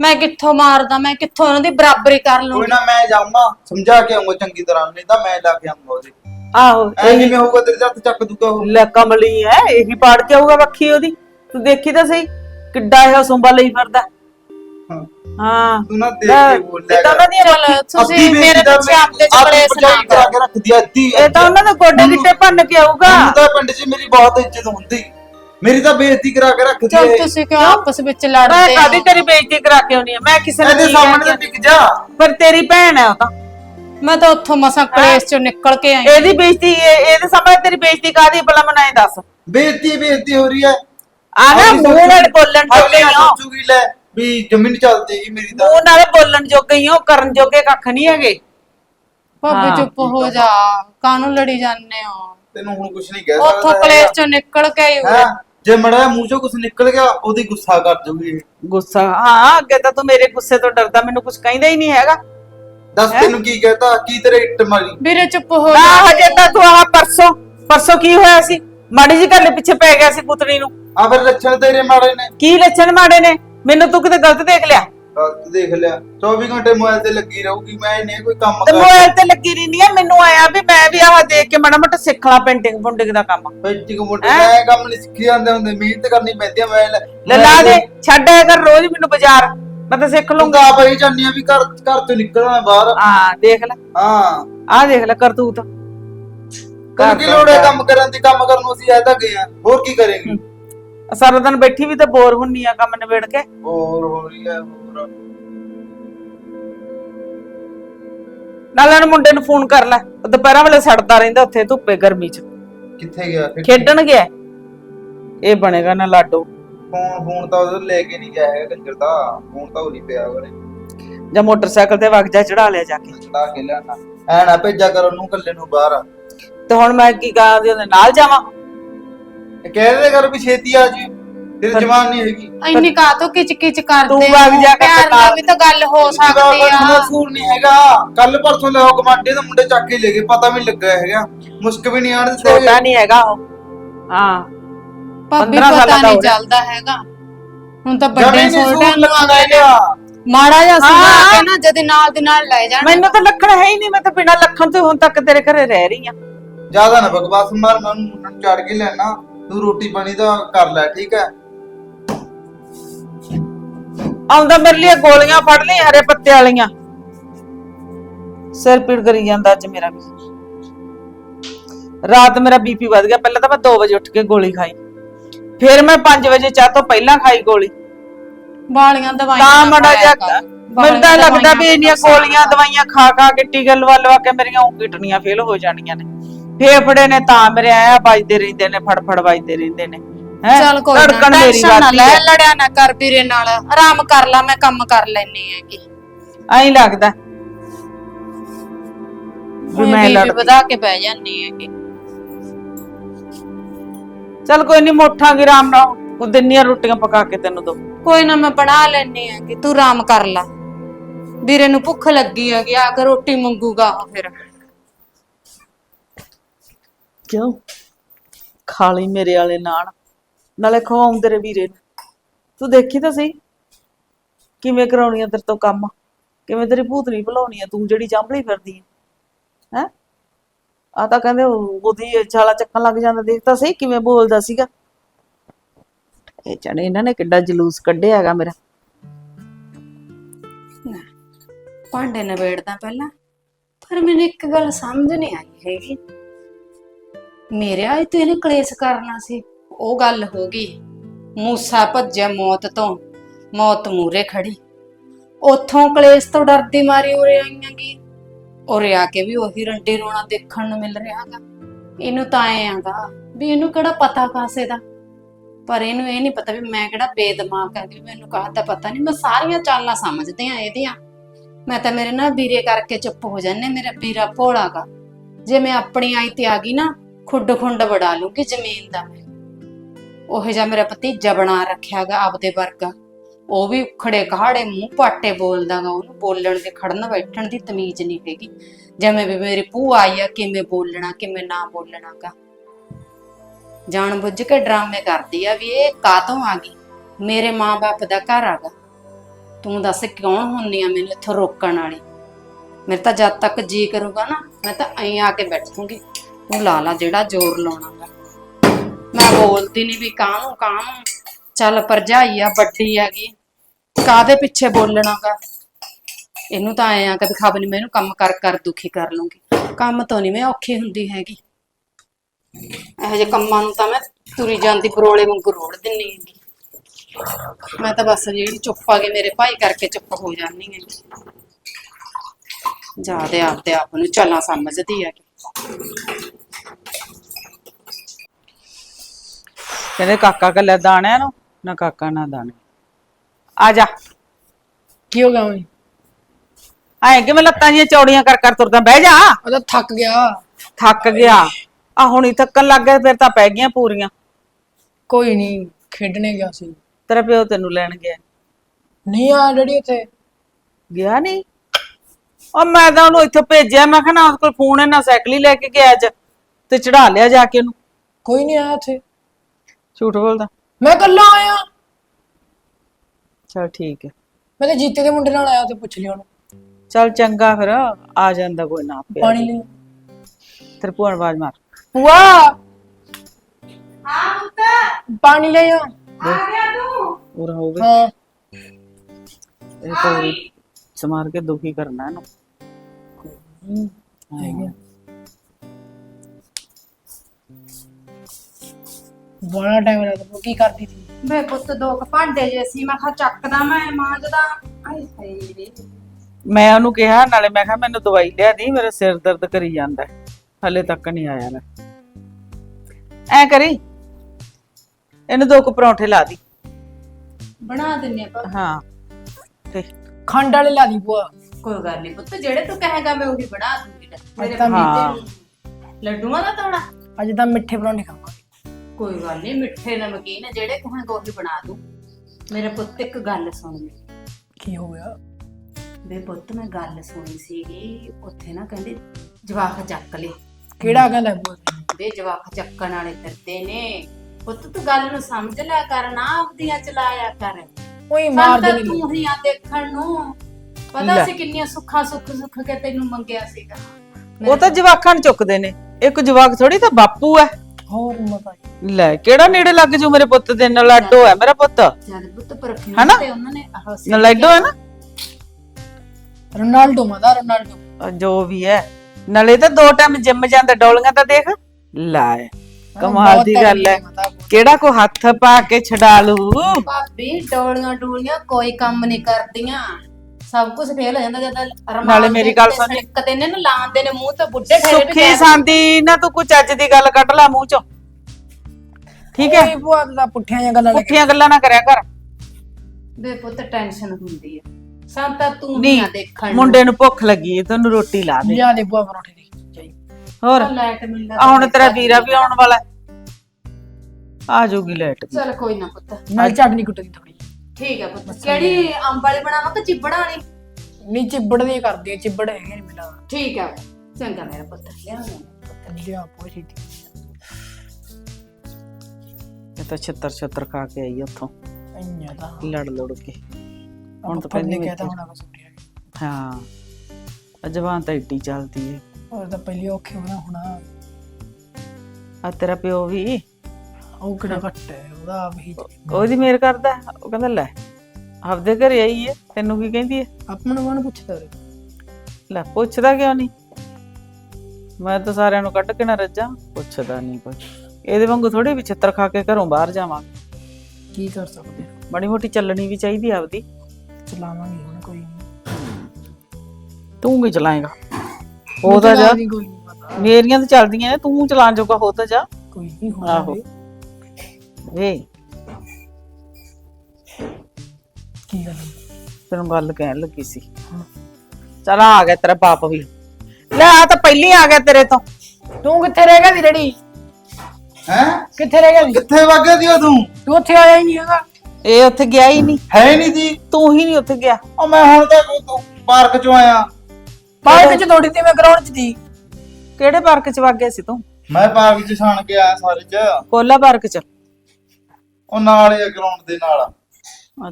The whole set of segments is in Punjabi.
ਮੈਂ ਕਿੱਥੋਂ ਮਾਰਦਾ ਮੈਂ ਕਿੱਥੋਂ ਉਹਨਾਂ ਦੀ ਬਰਾਬਰੀ ਕਰ ਕੋਈ ਲੂੰਗੀ ਨਾ ਮੈਂ ਜਾਊਂਗਾ ਸਮਝਾ ਕੇ ਆਉਂਗਾ ਚੰਗੀ ਤਰ੍ਹਾਂ ਨਹੀਂ ਤਾਂ ਮੈਂ ਲਾ ਕੇ ਆਉਂਗਾ ਉਹਦੇ। ਆਹੋ ਐ ਇਹੀ ਜਿਵੇਂ ਹੋਊਗਾ ਤੇਰੇ ਹੱਥ ਚੱਕ ਦੂਗਾ ਉਹ। ਲੈ ਕਮਲੀ ਐ ਇਹੀ ਪਾੜ ਕੇ ਆਊਗਾ ਵੱਖੀ ਉਹਦੀ। ਤੂੰ ਦੇਖੀ ਤਾਂ ਸਹੀ ਕਿੱਡਾ ਇਹ ਸੁੰਬਾ ਲਈ ਫਿਰਦਾ। ਹਾਂ। ਹਾਂ ਤੂੰ ਨਾ ਦੇਖ ਲੈ, ਕੇ ਬੋਲ ਇਹ ਤਾਂ। ਉਹਨਾਂ ਦੀਆਂ ਚਲ ਤੁਸੀਂ ਮੇਰੇ ਪਿੱਛੇ ਆਪਦੇ ਚਪੜੇ ਸੁਣਾ ਕੇ ਰੱਖਦੀ ਆ ਅੱਧੀ ਇਹ ਤਾਂ ਉਹਨਾਂ ਦੇ ਗੋਡੇ ਗਿੱਟੇ ਭੰਨ ਕੇ ਆਊਗਾ। ਮੈਨੂੰ ਤਾਂ ਪਿੰਡ 'ਚ ਮੇਰੀ ਬਹੁਤ ਇੱਜ਼ਤ ਹੁੰਦੀ। ਮੇਰੀ ਤਾਂ ਬੇਇੱਜ਼ਤੀ ਕਰਾ ਕੇ ਰੱਖਦੀ ਚਲ ਤੁਸੀਂ ਕਿਉਂ ਆਪਸ ਵਿੱਚ ਮੈਂ ਲੜਦੇ ਕਾਦੀ ਹੋ? ਤੇਰੀ ਬੇਇੱਜ਼ਤੀ ਕਰਾ ਕੇ ਆਉਣੀ ਆ? ਮੈਂ ਕਿਸੇ ਨੂੰ ਇਹਦੇ ਸਾਹਮਣੇ ਕਹਿੰਦੀ ਤੇ ਟਿਕ ਜਾ। ਆ? ਪਰ ਤੇਰੀ ਭੈਣ ਹੈ ਉਹ ਤਾਂ। ਮੈਂ ਤਾਂ ਉੱਥੋਂ ਮਸਾਂ ਕਲੇਸ਼ ਚੋਂ ਨਿਕਲ ਕੇ ਆਈ। ਇਹਦੀ ਬੇਇੱਜ਼ਤੀ ਇਹ- ਇਹਦੇ ਸਾਹਮਣੇ ਤੇਰੀ ਬੇਇੱਜ਼ਤੀ ਕਾਦੀ ਭਲਾ ਮਨਾਏ ਦੱਸ। ਬੇਇੱਜ਼ਤੀ ਬੇਇੱਜ਼ਤੀ ਹੋ ਰਹੀ ਐ ਆ ਨਾ ਮੂੰਹ ਨਾਲ ਬੋਲਣ ਜੋਗੇ ਅਗਲੀ ਹੀ ਹੋ। ਸੋਚੂਗੀ ਲੈ ਵੀ ਜ਼ਮੀਨ ਚੱਲਦੀ ਜੀ ਮੇਰੀ ਤਾਂ। ਮੂੰਹ ਨਾਲ ਬੋਲਣ ਜੋਗੇ ਹੀ ਹੋ ਕਰਨ ਜੋਗੇ ਕੱਖ ਨਹੀਂ ਹੈਗੇ। ਭਾਬੀ ਹਾਂ, ਚੁੱਪ ਹੋ ਜਾ। ਕਾਹਨੂੰ ਲੜੀ ਜਾਂਦੇ ਹੋ? ਤੈਨੂੰ ਹੁਣ ਕੁਝ ਨਹੀਂ ਕਹਿ ਉੱਥੋਂ ਸਕਦਾ ਕਲੇਸ਼ ਚੋਂ ਨਿਕਲ ਕੇ ਆਈ ਹੋਈ ਹੈ? ਜੇ ਮੜਾ ਮੂੰਹ ਚੋਂ ਕੁਝ ਨਿਕਲ ਗਿਆ ਉਹਦੀ ਗੁੱਸਾ ਕਰ ਜੂਗੀ ਇਹ। ਗੁੱਸਾ ਹਾਂ ਅੱਗੇ ਤਾਂ ਤੂੰ ਮੇਰੇ ਗੁੱਸੇ ਤੋਂ ਡਰਦਾ ਮੈਨੂੰ ਕੁਝ ਕਹਿੰਦਾ ਹੀ ਨਹੀਂ ਹੈਗਾ। ਦੱਸ ਤੈਨੂੰ ਕੀ ਕਹਤਾ? ਕੀ ਤੇਰੇ ਇੱਟ ਮਾਰੀ? ਵੀਰੇ ਚੁੱਪ ਹੋ ਨਾ ਜਾ। ਹਜੇ ਤਾਂ ਤੂੰ ਆਹ ਪਰਸੋਂ ਪਰਸੋਂ ਕੀ ਹੋਇਆ ਸੀ? ਮਾੜੀ ਜੀ ਗੱਲ ਪਿੱਛੇ ਪੈ ਗਿਆ ਸੀ ਪੁੱਤਰੀ ਨੂੰ। ਆ ਫਿਰ ਲੱਛਣ ਤੇਰੇ ਮਾੜੇ ਨੇ। ਕੀ ਲੱਛਣ ਮਾੜੇ ਨੇ? ਮੈਨੂੰ ਤੂੰ ਕਿਤੇ ਗਲਤ ਦੇਖ ਲਿਆ? ਗਲਤ ਦੇਖ ਲਿਆ। 24 ਘੰਟੇ ਮੋਬਾਈਲ ਤੇ ਲੱਗੀ ਰਹੂਗੀ ਮੈਂ ਨਹੀਂ ਕੋਈ ਕੰਮ ਤੇ ਕਰ ਮੋਬਾਈਲ ਤੇ ਲੱਗੀ ਰਹਿੰਦੀ ਆ ਮੈਨੂੰ ਆਇਆ ਵੀ ਮੈਂ ਵੀ ਆਹ ਦੇਖ ਕੇ ਮਾੜਾ ਮੋਟਾ ਸਿੱਖ ਲਾਂ ਪੇਂਟਿੰਗ ਪੁੰਟਿੰਗ ਦਾ ਕੰਮ। ਪੈਂਟਿੰਗ ਮੁੰਡੇ ਮੈਂ ਕੰਮ ਨਹੀਂ ਸਿੱਖੀ ਜਾਂਦੇ ਹੁੰਦੇ ਮਿਹਨਤ ਕਰਨੀ ਪੈਂਦੀ ਆ ਮੈਂ ਲੈ ਲਾ ਦੇ ਛੱਡ ਆਇਆ ਕਰ ਰੋਜ਼ ਮੈਨੂੰ ਬਾਜ਼ਾਰ ਮੈਂ ਤਾਂ ਸਿੱਖ ਲੂੰਗਾ ਲੂੰਗਾ ਆਪ ਹੀ ਚਾਹਨੀ ਆ ਵੀ ਘਰ ਘਰ ਤੋਂ ਨਿਕਲਣਾ ਬਾਹਰ। ਹਾਂ ਦੇਖ ਲੈ। ਹਾਂ। ਆਹ ਦੇਖ ਲੈ ਕਰਤੂਤ। ਕਰ ਕੀ ਲੋੜ ਹੈ ਕੰਮ ਕਰਨ ਦੀ? ਕੰਮ ਕਰਨ ਨੂੰ ਅਸੀਂ ਐ ਤਾਂ ਗਏ ਆ। ਹੋਰ ਕੀ ਕਰਾਂਗੇ? ਸਾਰਾ ਦਿਨ ਬੈਠੀ ਵੀ ਤੇ ਬੋਰ ਹੁੰਨੀ ਆ ਕੰਮ ਨਿਬੇੜ ਕੇ। ਹੋਰ ਹੋ ਰਹੀ ਹੈ ਹੋਰ। ਨਾਲ ਇਹਨੂੰ ਮੁੰਡੇ ਨੂੰ ਫੋਨ ਕਰ ਲੈ। ਉਹ ਦੁਪਹਿਰਾਂ ਵੇਲੇ ਸੜਦਾ ਰਹਿੰਦਾ ਉੱਥੇ ਧੁੱਪੇ ਗਰਮੀ 'ਚ। ਕਿੱਥੇ ਗਿਆ ਫਿਰ? ਖੇਡਣ ਗਿਆ। ਇਹ ਬਣੇਗਾ ਨਾ ਲਾਡੋ। ਫੋਨ ਫੋਨ ਤਾਂ ਉਹ ਲੈ ਕੇ ਨਹੀਂ ਗਿਆ ਹੈਗਾ ਕੰਜਰ ਦਾ। ਫੋਨ ਤਾਂ ਉਹ ਨਹੀਂ ਪਿਆ ਉਹਨੇ ਜਾਂ ਮੋਟਰਸਾਈਕਲ ਤੇ ਵਗ ਜਾ ਚੜਾ ਲਿਆ ਜਾ ਕੇ। ਚੜਾ ਕੇ ਲਿਆਣਾ ਐ ਨਾ ਭੇਜਾ ਕਰ ਉਹਨੂੰ ਕੱਲੇ ਨੂੰ ਬਾਹਰ। ਤੇ ਹੁਣ ਮੈਂ ਕੀ ਕਰਾਂ ਉਹਦੇ ਨਾਲ ਜਾਵਾਂ। ਕਹਿ ਦੇ ਕਰ ਵੀ ਛੇਤੀ ਆ ਜੀ ਤੇਰੀ ਜਵਾਨ ਨਹੀਂ ਹੈਗੀ। ਇੰਨੀ ਕਾ ਤੋਂ ਕਿਚ ਕਿਚ ਕਰਦੇ ਤੂੰ ਵਗ ਜਾ ਕੇ ਪਿਆਰ ਨਾਲ ਵੀ ਤਾਂ ਗੱਲ ਹੋ ਸਕਦੀ ਆ। ਮਸੂਰ ਨਹੀਂ ਹੈਗਾ। ਕੱਲ ਪਰਸੋਂ ਲੈ ਗਮਾਂਡੇ ਦੇ ਮੁੰਡੇ ਚੱਕ ਕੇ ਲੈ ਗਏ ਪਤਾ ਵੀ ਨੀ ਲੱਗਾ ਹੈਗਾ। ਮੁਸਕ ਵੀ ਨਹੀਂ ਆਣ ਦਿੱਤੇ। ਛੋਟਾ ਨਹੀਂ ਹੈਗਾ ਉਹ। ਹਾਂ। ਭਾਬੀ 15 ਸਾਲਾਂ ਪਤਾ ਦਾ ਨਹੀਂ ਹੋ। ਚੱਲਦਾ ਹੈਗਾ। ਹੁਣ ਤਾਂ ਜਮੇ ਵੱਡੇ ਨਹੀਂ ਛੋਟਿਆਂ ਸੂਰ ਨੂੰ ਹੈਗਾ ਮਾੜਾ ਜਿਹਾ ਸੁਣਾ ਹਾਂ। ਕੇ ਨਾ ਜਦ ਨਾਲ ਦੀ ਨਾਲ ਲੈ ਜਾਣ। ਮੈਨੂੰ ਤਾਂ ਲੱਖਣ ਹੈ ਹੀ ਨਹੀਂ ਮੈਂ ਤਾਂ ਬਿਨਾਂ ਲੱਖਣ ਤੋਂ ਹੁਣ ਤੱਕ ਤੇਰੇ ਘਰੇ ਰਹਿ ਰਹੀ ਆ ਜ਼ਿਆਦਾ ਨਾ ਬਕਵਾਸ ਮਾਰ ਮੈਂ ਉਹਨੂੰ ਚੜ ਕੇ ਲੈਣਾ ਤੂੰ ਰੋਟੀ ਪਾਣੀ ਦਾ ਕਰ ਲੈ ਠੀਕ ਹੈ? ਆਉਂਦਾ ਮੇਰੇ ਲਈ ਗੋਲੀਆਂ ਫੜ ਲਈ ਹਰੇ ਪੱਤੇ ਵਾਲੀਆਂ। ਸਿਰ ਪੀੜ ਕਰੀ ਜਾਂਦਾ ਅੱਜ ਮੇਰਾ ਵੀ। ਰਾਤ ਮੇਰਾ ਬੀਪੀ ਵੱਧ ਗਿਆ ਪਹਿਲਾਂ ਤਾਂ ਮੈਂ 2 ਵਜੇ ਉੱਠ ਕੇ ਗੋਲੀ ਖਾਈ। ਫਿਰ ਮੈਂ 5 ਵਜੇ ਚਾਹ ਤੋਂ ਪਹਿਲਾਂ ਖਾਈ ਗੋਲੀ। ਵਾਲੀਆਂ ਦਵਾਈਆਂ ਤਾਂ ਮੜਾ ਕਰ। ਮੈਨੂੰ ਤਾਂ ਲੱਗਦਾ ਵੀ ਇੰਨੀਆਂ ਗੋਲੀਆਂ ਦਵਾਈਆਂ ਖਾ ਖਾ ਕੇ ਟੀਕੇ ਲਵਾ ਲਵਾ ਕੇ ਮੇਰੀਆਂ ਕਿਡਨੀਆਂ ਫੇਲ ਹੋ ਜਾਣੀਆਂ ਨੇ। ਫੇਫੜੇ ਨੇ ਤਾਂ ਮੇਰੇ ਆਇਆ ਵੱਜਦੇ ਰਹਿੰਦੇ ਨੇ ਫੜ ਫੜ ਵੱਜਦੇ ਰਹਿੰਦੇ ਨੇ। ਹੈਂ? ਚੱਲ ਕੋਈ ਨਾ ਧੜਕਣ ਮੇਰੀ ਟੈਨਸ਼ਨ ਨਾ ਵੱਧਦੀ ਲੈ ਲੜਿਆ ਨਾ ਕਰ ਵੀਰੇ ਨਾਲ ਆਰਾਮ ਕਰ ਲੈ ਮੈਂ ਕੰਮ ਕਰ ਲੈਣੀ ਹੈਗੀ। ਐਂ ਲੱਗਦਾ। ਵੀ ਮੈਂ ਲੜ ਵਧਾ ਕੇ ਬਹਿ ਜਾਂਦੀ ਹੈਗੀ। ਚੱਲ ਕੋਈ ਨਹੀਂ ਮੋਠਾਂਗੇ ਆਰਾਮ ਨਾਲ ਉਹ ਦਿੰਨੀਆਂ ਰੋਟੀਆਂ ਪਕਾ ਕੇ ਤੈਨੂੰ ਦੋ। ਕੋਈ ਨਾ ਮੈਂ ਬਣਾ ਲੈਣੀ ਹੈਗੀ ਤੂੰ ਆਰਾਮ ਕਰ ਲੈ। ਵੀਰੇ ਨੂੰ ਭੁੱਖ ਲੱਗੀ ਹੈਗੀ ਆ ਕੇ ਰੋਟੀ ਮੰਗੂਗਾ ਉਹ ਫਿਰ। ਕਿਉਂ? ਖਾ ਲਈ ਮੇਰੇ ਵਾਲੇ ਨਾਲ ਨਾਲੇ ਖਵਾਉਂ ਤੇਰੇ ਵੀਰੇ ਨੂੰ। ਤੂੰ ਦੇਖੀ ਤਾਂ ਸਹੀ। ਕਿਵੇਂ ਕਰਾਉਣੀ ਆ ਤੇਰੇ ਤੋਂ ਕੰਮ? ਕਿਵੇਂ ਤੇਰੀ ਭੂਤਨੀ ਭੁਲਾਉਣੀ ਆ? ਤੂੰ ਜਿਹੜੀ ਚਾਂਭਲੀ ਫਿਰਦੀ ਹੈ ਹੈ? ਆ ਤਾਂ ਕਹਿੰਦੇ ਉਹਦੀ ਛਾਲਾ ਚੱਕਣ ਲੱਗ ਜਾਂਦਾ। ਦੇਖ ਸਹੀ ਕਿਵੇਂ ਬੋਲਦਾ ਸੀਗਾ। ਇਹ ਚਣੇ ਇਹਨਾਂ ਨੇ ਕਿੱਡਾ ਜਲੂਸ ਕੱਢਿਆ ਹੈਗਾ ਮੇਰਾ। ਭਾਂਡੇ ਨਵੇੜਦਾ ਪਹਿਲਾਂ। ਪਰ ਮੈਨੂੰ ਇੱਕ ਗੱਲ ਸਮਝ ਨਹੀਂ ਆਈ ਹੈਗੀ। ਮੇਰੇ ਆਏ ਤੇ ਇਹਨੇ ਕਲੇਸ਼ ਕਰਨਾ ਸੀ। ਉਹ ਗੱਲ ਹੋ ਗਈ। ਮੂਸਾ ਭੱਜਿਆ ਮੌਤ ਤੋਂ। ਮੌਤ ਮੂਰੇ ਖੜੀ। ਉਥੋਂ ਕਲੇਸ਼ ਤੋਂ ਡਰਦੀ ਮਾਰੀ ਉਰੇ ਆਈਆਂਗੀ ਉਰੇ ਆ ਕੇ ਵੀ ਉਹੀ ਰੰਡੀ ਰੋਣਾ ਦੇਖਣ ਨੂੰ ਮਿਲ ਰਿਹਾਗਾ ਇਹਨੂੰ ਤਾਂ ਐ ਆਗਾ ਵੀ ਇਹਨੂੰ ਕਿਹੜਾ ਪਤਾ ਕਾਸੇ ਦਾ। ਪਰ ਇਹਨੂੰ ਇਹ ਨਹੀਂ ਪਤਾ ਵੀ ਮੈਂ ਕਿਹੜਾ ਬੇਦਮਾਗ ਹੈ ਵੀ ਮੈਨੂੰ ਕਾਹ ਦਾ ਪਤਾ ਨਹੀਂ। ਮੈਂ ਸਾਰੀਆਂ ਚਾਲਾਂ ਸਮਝਦੇ ਆ ਇਹਦੀਆਂ। ਮੈਂ ਤਾਂ ਮੇਰੇ ਨਾਲ ਵੀਰੇ ਕਰਕੇ ਚੁੱਪ ਹੋ ਜਾਂਦੇ ਮੇਰਾ ਵੀਰਾ ਭੋਲਾਗਾ। ਜੇ ਮੈਂ ਆਪਣੀ ਆਈ ਤੇ ਆ ਗਈ ਨਾ ਖੁੱਡ ਖੁੰਡ ਵੜਾ ਲੂੰਗੀ ਜ਼ਮੀਨ ਦਾ ਮੈਂ। ਉਹ ਜਿਹਾ ਮੇਰਾ ਭਤੀਜਾ ਬਣਾ ਰੱਖਿਆਗਾ ਆਪਦੇ ਵਰਗਾ। ਉਹ ਵੀ ਖੜੇ ਕਹਾੜੇ ਮੂੰਹ ਪਾਟੇ ਬੋਲਦਾਗਾ। ਉਹਨੂੰ ਬੋਲਣ ਦੇ ਖੜਨ ਬੈਠਣ ਦੀ ਤਮੀਜ਼ ਨਹੀਂ ਹੈਗੀ। ਜਿਵੇਂ ਵੀ ਮੇਰੀ ਭੂਆ ਆਈ ਆ, ਕਿਵੇਂ ਬੋਲਣਾ, ਕਿਵੇਂ ਨਾ ਬੋਲਣਾਗਾ। ਜਾਣ ਬੁੱਝ ਕੇ ਡਰਾਮੇ ਕਰਦੀ ਆ ਵੀ ਇਹ ਕਾਤੋਂ ਆ ਗਈ? ਮੇਰੇ ਮਾਂ-ਬਾਪ ਦਾ ਘਰ ਆਗਾ। ਤੂੰ ਦੱਸ ਕਿਉਂ ਹੁੰਨੀ ਆ ਮੈਨੂੰ ਇੱਥੋਂ ਰੋਕਣ ਵਾਲੀ? ਮੇਰੇ ਤਾਂ ਜਦ ਤੱਕ ਜੀ ਕਰੂਗਾ ਨਾ, ਮੈਂ ਤਾਂ ਐਂ ਆ ਕੇ ਬੈਠੂਗੀ। ਤੂੰ ਲਾ ਲਾ ਜਿਹੜਾ ਜ਼ੋਰ ਲਾਉਣਾ ਗਾ। ਮੈਂ ਬੋਲਦੀ ਨਹੀਂ ਵੀ ਕਾਹਨੂੰ ਕਾਹਨੂੰ। ਚੱਲ ਪਰਜਾਈ ਆ, ਵੱਡੀ ਹੈਗੀ। ਕਾਦੇ ਪਿੱਛੇ ਬੋਲਣਾਗਾ ਇਹਨੂੰ ਤਾਂ ਐਂ ਆ ਕਦੇ ਖਬ ਨਹੀਂ ਮੈਨੂੰ ਕੰਮ ਕਰ ਕਰ ਦੁਖੀ ਕਰ ਲੂੰਗੀ ਕੰਮ ਤੋਂ ਨਹੀਂ ਮੈਂ ਔਖੀ ਹੁੰਦੀ ਹੈਗੀ। ਇਹੋ ਜਿਹੇ ਕੰਮਾਂ ਨੂੰ ਤਾਂ ਮੈਂ ਤੁਰੀ ਜਾਂਦੀ ਪਰੋਲੇ ਵਾਂਗੂ ਰੋੜ ਦਿੰਨੀ ਹੈਗੀ। ਮੈਂ ਤਾਂ ਬਸ ਜਿਹੜੀ ਚੁੱਪ ਆ ਗਈ, ਮੇਰੇ ਭਾਈ ਕਰਕੇ ਚੁੱਪ ਹੋ ਜਾਂਦੀ ਹੈ ਜਾਦੇ ਆਪਦੇ ਆਪ ਨੂੰ ਚਲਾ ਸਮਝਦੀ ਹੈ ਕਹਿੰਦੇ ਕਾਕਾ ਕੱਲਾ ਦਾਣਿਆਂ ਨੂੰ ਨਾ ਕਾਕਾ ਨਾ ਦਾਣੇ। ਆ ਜਾ। ਕੀ ਹੋ ਗਿਆ ਮੈਂ ਐ ਕਿ ਮੈਂ ਲੱਤਾਂ ਜੀਆਂ ਚੌੜੀਆਂ ਕਰ ਕਰ ਤੁਰਦਾ ਬਹਿ ਜਾ। ਉਹ ਤਾਂ ਥੱਕ ਗਿਆ। ਥੱਕ ਗਿਆ। ਆ ਹੁਣੀ ਥੱਕਣ ਲੱਗ ਗਿਆ ਫਿਰ ਤਾਂ ਪੈ ਗਈਆਂ ਪੂਰੀਆਂ। ਕੋਈ ਨਹੀਂ ਖੇਡਣੇ ਗਿਆ ਸੀ। ਤੇਰਾ ਪਿਓ ਤੈਨੂੰ ਲੈਣ ਗਿਆ। ਨਹੀਂ ਆ ਡੈਡੀ ਉੱਥੇ। ਗਿਆ ਨਹੀਂ ਉਹ ਮੈਂ ਤਾਂ ਉਹਨੂੰ ਇੱਥੋਂ ਭੇਜਿਆ ਮੈਂ ਕਿਹਾ ਨਾ ਉਹਦੇ ਕੋਲ ਫੋਨ ਹੈ ਨਾ ਸਾਈਕਲ ਹੀ ਲੈ ਕੇ ਗਿਆ ਅੱਜ ਤੇ ਚੜਾ ਲਿਆ ਜਾ ਕੇ ਉਹਨੂੰ। ਕੋਈ ਨਹੀਂ ਆਇਆ ਉੱਥੇ। ਝੂਠ ਬੋਲਦਾ। ਮੈਂ ਇਕੱਲਾ ਆਇਆ। ਚਲ ਠੀਕ ਹੈ। ਮੈਂ ਤਾਂ ਜੀਤੇ ਦੇ ਮੁੰਡੇ ਨਾਲ ਆਇਆ ਤੇ ਪੁੱਛ ਲਿਆ ਉਹਨੂੰ। ਚਲ ਚੰਗਾ ਫਿਰ ਆ ਜਾਂਦਾ ਕੋਈ ਨਾ ਆਪੇ ਪਾਣੀ ਲਈ ਤੇਰੇ ਭੂਆ ਨੂੰ ਆਵਾਜ਼ ਮਾਰ। ਭੂਆ! ਹਾਂ ਪੁੱਤ। ਪਾਣੀ ਲੈ ਆ। ਆ ਗਿਆ ਤੂੰ। ਪੂਰਾ ਹੋ ਗਿਆ ਹਾਂ। ਇਹ ਤਾਂ ਉਰੇ ਸਮਾਰ ਕੇ ਦੁਖੀ ਕਰਨਾ ਇਹਨੂੰ। ਬੜਾ ਟਾਈਮ ਲੱਗਦਾ ਤੂੰ ਕੀ ਕਰਦੀ ਸੀ? ਬੇ ਪੁੱਤ ਦੋ ਕ ਭਾਂਡੇ ਜੇ ਸੀ ਮੈਂ ਕਿਹਾ ਚੱਕਦਾ ਮੈਂ ਮਾਂਜਦਾ ਆਏ ਹਾਏ ਵੇ ਮੈਂ ਉਹਨੂੰ ਕਿਹਾ ਨਾਲੇ ਮੈਂ ਕਿਹਾ ਮੈਨੂੰ ਦਵਾਈ ਲਿਆ ਦੀ ਮੇਰਾ ਸਿਰ ਦਰਦ ਕਰੀ ਜਾਂਦਾ ਹੈ। ਹਲੇ ਤੱਕ ਨਹੀਂ ਆਇਆ ਨਾ ਐ ਕਰੀ। ਇਹਨੂੰ ਦੋ ਕੁ ਪਰੌਂਠੇ ਲਾ ਦੀ। ਬਣਾ ਦਿੰਨੇ ਆਪਾਂ ਹਾਂ। ਤੇ ਖੰਡ ਵਾਲੇ ਲਾ ਦੀ ਭੂਆ। ਕੋਈ ਗੱਲ ਨਹੀਂ ਪੁੱਤ ਜਿਹੜੇ ਤੂੰ ਕਹੇਗਾ ਮੈਂ ਉਹੀ ਬਣਾ ਦੂੰਗੀ। ਲੈ। ਮੇਰੇ ਤਾਂ ਹਾਂ। ਮਿੱਠੇ ਲੱਡੂਆਂ ਦਾ ਤੋੜਾ। ਅੱਜ ਤਾਂ ਮਿੱਠੇ ਪਰੌਂਠੇ ਖਾਵਾਂਗੇ। ਕੋਈ ਗੱਲ ਨਹੀਂ ਮਿੱਠੇ ਨਮਕੀਨ ਜਿਹੜੇ ਕਹੇਗਾ ਉਹੀ ਬਣਾ ਦੂੰ। ਮੇਰੇ ਪੁੱਤ ਇੱਕ ਗੱਲ ਸੁਣ ਮੇਰੀ। ਕੀ ਹੋ ਗਿਆ? ਵੇ ਪੁੱਤ ਮੈਂ ਗੱਲ ਸੁਣੀ ਸੀਗੀ ਉੱਥੇ ਨਾ ਕਹਿੰਦੇ ਜਵਾਕ ਚੱਕ ਲਏ ਕਿਹੜਾ ਕਹਿੰਦਾ ਭੂਆ? ਵੇ ਜਵਾਕ ਚੱਕਣ ਵਾਲੇ ਫਿਰਦੇ ਨੇ। ਪੁੱਤ ਤੂੰ ਗੱਲ ਨੂੰ ਸਮਝ ਲਿਆ ਕਰ ਨਾ ਆਪਦੀਆਂ ਚਲਾਇਆ ਕਰ। ਕੋਈ ਮਾਰ ਸਾਨੂੰ ਤਾਂ ਦੇਣੀ। ਤੂੰ ਹੀ ਆ ਦੇਖਣ ਨੂੰ। ਪਤਾ। ਸੀ ਕਿੰਨੀਆਂ ਸੁੱਖਾਂ ਸੁੱਖ ਸੁੱਖ ਕੇ ਤੈਨੂੰ ਮੰਗਿਆ ਸੀਗਾ। ਉਹ ਤਾਂ ਜਵਾਕਾਂ ਨੂੰ ਚੁੱਕਦੇ ਨੇ। ਇੱਕ ਜਵਾਕ ਥੋੜੀ ਤਾਂ ਬਾਪੂ ਹੈ। ਹੋਰ ਮਤਾ ਲੈ ਕਿਹੜਾ ਨੇੜੇ ਲੱਗ ਜੂ ਮੇਰੇ ਪੁੱਤ ਦੇ? ਨਲਾਡੋ ਹੈ ਮੇਰਾ ਪੁੱਤ। ਜਦ ਪੁੱਤ ਪਰਖੀ ਹਨਾ? ਤੇ ਉਹਨਾਂ ਨੇ ਆਹ ਸੀ ਨਲਾਡੋ ਹੈ ਨਾ? Ronaldo ਮਦਾ Ronaldo. ਅਹ ਜੋ ਵੀ ਹੈ। ਨਾਲੇ ਤਾਂ ਦੋ ਟਾਈਮ ਜਿੰਮ ਜਾਂਦਾ ਡੋਲੀਆਂ ਤਾਂ ਦੇਖ। ਲੈ। ਕਮਾਲ ਦੀ ਗੱਲ ਹੈ। ਕਿਹੜਾ ਕੋ ਹੱਥ ਪਾ ਕੇ ਛਡਾ ਲੂ ਭਾਬੀ ਡੋਲੀਆਂ ਡੋਲੀਆਂ ਕੋਈ ਕੰਮ ਨਹੀਂ ਕਰਦੀਆਂ। ਸਭ ਕੁਝ ਫੇਲ ਹੋ ਜਾਂਦਾ ਜਦ ਅਰਮਾਨ ਨਾਲੇ ਮੇਰੀ ਗੱਲ ਸੁਣ। ਸੜਕਦੇ ਨੇ ਨਾ ਲਾਉਂਦੇ ਨੇ ਮੂੰਹ ਤੇ ਬੁੱਢੇ ਵੀ ਸੁੱਖੀ ਸੰਦੀ ਨਾ ਤੂੰ ਕੁਝ ਅੱਜ ਦੀ ਗੱਲ ਕੱਢ ਲੈ ਮੂੰਹ ਚੋਂ। ਠੀਕ ਹੈ? ਕੋਈ ਭੂਆ ਦਾ ਪੁੱਠੀਆਂ ਜਿਹੀਆਂ ਗੱਲਾਂ ਪੁੱਠੀਆਂ ਗੱਲਾਂ ਨਾ ਕਰਿਆ ਕਰ। ਬੇ ਪੁੱਤ ਟੈਨਸ਼ਨ ਹੁੰਦੀ ਹੈ ਸਭ ਤਾਂ ਆ ਦੇਖਣ। ਮੁੰਡੇ ਨੂੰ ਭੁੱਖ ਲੱਗੀ ਹੈ ਤੈਨੂੰ ਰੋਟੀ ਲਾ ਦੇ। ਲਿਆ ਦੇ ਭੂਆ ਪਰੌਂਠੇ ਹੋਰ? ਆਹ ਲਾਈਟ ਮਿਲਦਾ ਆ ਹੁਣ ਤੇਰਾ ਵੀਰਾ ਵੀ ਆਉਣ ਵਾਲਾ ਹੈ। ਆ ਜਾਊਗੀ ਲਾਈਟ। ਚਲ ਕੋਈ ਨਾ ਪੁੱਤ। ਨਾਲ ਚਟਨੀ ਕੁੱਟਦੀ ਥੋੜੀ ਠੀਕ ਹੈ ਪੁੱਤ। ਕਿਹੜੀ ਅੰਬ ਵਾਲੀ ਬਣਾਵਾਂ ਕਿ ਚਿੱਬੜਾ ਵਾਲੀ? ਨਹੀਂ ਚਿੱਬੜ ਦੀ ਕਰਦੀ ਹੈ ਚਿੱਬੜ ਹੈਗੇ ਨਹੀਂ ਮਿਲਾ। ਠੀਕ ਹੈ ਚੰਗਾ ਮੇਰਾ ਪੁੱਤ। ਲਿਆ। ਲਿਆ ਛੇਤੀ ਇਹ ਤਾਂ ਛੱਤਰ ਛੱਤਰ ਖਾ ਕੇ ਆਈ ਉੱਥੋਂ। ਇੰਨਾ ਤਾਂ ਲੜ ਲੜ ਕੇ। ਹੁਣ ਤਾਂ ਪਹਿਲੀ ਕਹਤਾ ਹੋਣਾ ਨਹੀਂ ਹਾਂ ਅਜਵਾਨ ਤਾਂ ਏਡੀ ਚੱਲਦੀ ਏ। ਹੋਰ ਤਾਂ ਪਹਿਲੀ ਔਖੇ ਹੋਣਾ ਹੋਣਾ। ਆ ਤੇਰਾ ਪਿਓ ਵੀ? ਉਹ ਕਿਹੜਾ ਘੱਟ ਹੈ ਉਹਦਾ ਵੀ ਉਹਦੀ ਮੇਰ ਕਰਦਾ ਹੈ। ਉਹ ਕਹਿੰਦਾ ਲੈ ਆਪਦੇ ਘਰੇ ਆਈ ਏ ਤੈਨੂੰ ਕੀ ਕਹਿੰਦੀ ਏ ਆਪਾਂ ਨੂੰ ਕੌਣ ਪੁੱਛਦਾ ਉਰੇ? ਲੈ ਪੁੱਛਦਾ ਕਿਉਂ ਨਹੀਂ? ਮੈਂ ਤਾਂ ਸਾਰਿਆਂ ਨੂੰ ਕੱਢ ਕੇ ਨਾ ਰੱਜਾਂ। ਪੁੱਛਦਾ ਨਹੀਂ ਕੁਝ ਇਹਦੇ ਵਾਂਗੂ ਥੋੜੀ ਵੀ ਛੱਤਰ ਖਾ ਕੇ ਘਰੋਂ ਬਾਹਰ ਜਾਵਾਂ ਕੀ ਕਰ ਸਕਦੇ ਹਾਂ? ਬੜੀ ਮੋਟੀ ਚੱਲਣੀ ਵੀ ਚਾਹੀਦੀ ਆਪਦੀ। ਚਲਾਵਾਂਗੇ ਹੁਣ ਕੋਈ ਨਹੀਂ ਤੂੰ ਕੀ ਚਲਾਏਗਾ? ਹੋ ਤਾਂ ਜਾ। ਨਹੀਂ ਕੋਈ ਨਹੀਂ ਪਤਾ। ਮੇਰੀਆਂ ਤਾਂ ਚੱਲਦੀਆਂ ਨੇ ਤੂੰ ਚਲਾਣ ਜੋਗਾ ਹੋ ਤਾਂ ਜਾ। ਕੋਈ ਨਹੀਂ ਆਹੋ। ਹੋਣਾ ਵੇ। ਕੀ ਗੱਲ? ਹੈ? ਤੈਨੂੰ ਗੱਲ ਕਹਿਣ ਲੱਗੀ ਸੀ। ਚਲ ਆ ਗਿਆ ਤੇਰਾ ਬਾਪ ਵੀ। ਲੈ ਆ ਤਾਂ ਪਹਿਲੀ ਆ ਗਿਆ ਤੇਰੇ ਤੋਂ। ਤੂੰ ਕਿੱਥੇ ਰਹਿ ਗਿਆ ਡੈਡੀ? ਹੈ? ਕਿੱਥੇ ਰਹਿ ਗਿਆ ਸੀ? ਕਿੱਥੇ ਵਗ ਗਈ ਤੂੰ? ਤੂੰ ਉੱਥੇ ਆਇਆ ਹੀ ਨਹੀਂ ਹੈਗਾ। ਇਹ ਉੱਥੇ ਗਿਆ ਹੀ ਨਹੀਂ। ਹੈ ਨਹੀਂ ਜੀ ਤੂੰ ਹੀ ਨਹੀਂ ਉੱਥੇ ਗਿਆ। ਉਹ ਮੈਂ ਹੁਣ ਤਾਂ ਪਾਰਕ ਚੋਂ ਆਇਆ। ਪਾਰਕ ਚ ਦੌੜੀ ਤੇ ਮੈਂ ਗਰਾਊਂਡ ਚ ਦੀ ਕਿਹੜੇ ਪਾਰਕ ਚ ਵਗ ਗਿਆ ਸੀ ਤੂੰ? ਮੈਂ ਪਾਰਕ ਚ ਛਾਣ ਕੇ ਆਇਆ ਸਾਰੇ ਚ। ਕੋਲਾ ਪਾਰਕ ਚ। ਉਹ ਨਾਲ ਹੀ ਗਰਾਊਂਡ ਦੇ ਨਾਲ।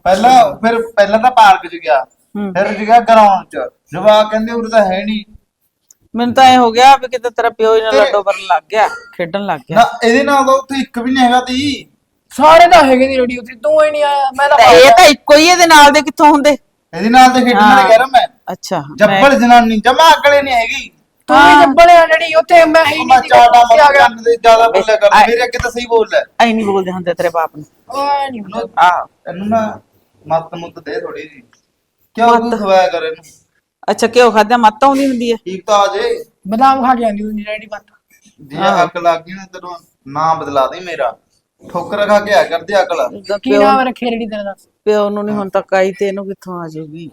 ਪਹਿਲਾਂ ਫਿਰ ਪਹਿਲਾਂ ਤਾਂ ਪਾਰਕ 'ਚ ਗਿਆ। ਫਿਰ ਗਿਆ ਗਰਾਊਂਡ 'ਚ। ਜਵਾਕ ਕਹਿੰਦੇ ਉਰੇ ਤਾਂ ਹੈ ਨਹੀਂ ਮੈਨੂੰ ਤਾਂ ਐ ਹੋ ਗਿਆ ਵੀ ਕਿਤੇ ਤੇਰਾ ਪਿਓ ਇਹਨਾਂ ਲੱਡੋ ਕਰਨ ਲੱਗ ਗਿਆ ਖੇਡਣ ਲੱਗ ਗਿਆ। ਨਾ ਇਹਦੇ ਨਾਲ ਤਾਂ ਉੱਥੇ ਇੱਕ ਵੀ ਨਹੀਂ ਹੈਗਾ ਤੀ। ਸਾਰੇ ਤਾਂ ਹੈਗੇ ਦੀ ਰੈਡੀ ਉੱਥੇ ਤੂੰ ਹੀ ਨਹੀਂ ਆਇਆ। ਮੈਂ ਤੇ ਇਹ ਤਾਂ ਇੱਕੋ ਹੀ ਇਹਦੇ ਨਾਲ ਦੇ ਕਿੱਥੋਂ ਹੁੰਦੇ? ਇਹਦੇ ਨਾਲ ਤੇ ਖੇਡਣ ਵਾਲੇ ਕਹਿ ਰਿਹਾ ਮੈਂ। ਅੱਛਾ। ਮੈਂ- ਜੱਬਲ ਜਨਾਨੀ ਜਮਾ ਅਕਲੇ ਨਹੀਂ ਹੈਗੀ। ਤੂੰ ਹੀ। ਜੱਬਲਿਆ ਰੈਡੀ ਉੱਥੇ ਮੈਂ ਹੀ ਮੈਂ ਨਹੀਂ ਚਾਟਾ ਉੱਥੇ ਆ ਗਿਆ। ਮੱਤ ਦੇ ਜ਼ਿਆਦਾ ਬੋਲਿਆ ਕਰ ਮੇਰੇ ਅੱਗੇ ਤਾਂ ਸਹੀ ਬੋਲਦਾ ਐ ਨਹੀਂ ਬੋਲਦੇ ਹੁੰਦੇ ਤੇਰੇ ਬਾਪ ਨੂੰ। ਓਏ ਨਹੀਂ ਹੁੰਦਾ। ਆ ਇਹਨੂੰ ਨਾ ਮੱਤ ਮੁੱਤ ਦੇ ਥੋੜੀ ਜੀ ਕਿਉਂ ਤੂੰ ਖਵਾਇਆ ਕਰ ਇਹਨੂੰ? ਅੱਛਾ ਕਿਉਂ ਖਾਦਿਆ ਮੱਤ ਆਉਂਦੀ ਹੁੰਦੀ ਹੈ। ਠੀਕ ਤਾਂ ਆ ਜੇ। ਬਦਾਮ ਖਾ ਕੇ ਆਂਦੀ ਹੁੰਦੀ ਰੈਡੀ ਮਤ। ਜੇ ਅੱਕ ਲੱਗ ਗਈ ਨਾ ਤੈਨੂੰ ਨਾਂ ਬਦਲਾ ਦੇ ਮੇਰਾ। ਠੋਕਰ ਖਾ ਕੇ ਆ ਕਰਦੇ ਅਕਲ। ਕੀ ਨਾਮ ਰੱਖੇ ਰੈਡੀ ਤੇਰਾ ਦਾ ਪਿਓ ਨੂੰ ਨਹੀਂ ਹੁਣ ਤੱਕ ਆਈ ਤੇ ਇਹਨੂੰ ਕਿੱਥੋਂ ਆ ਜਾਊਗੀ?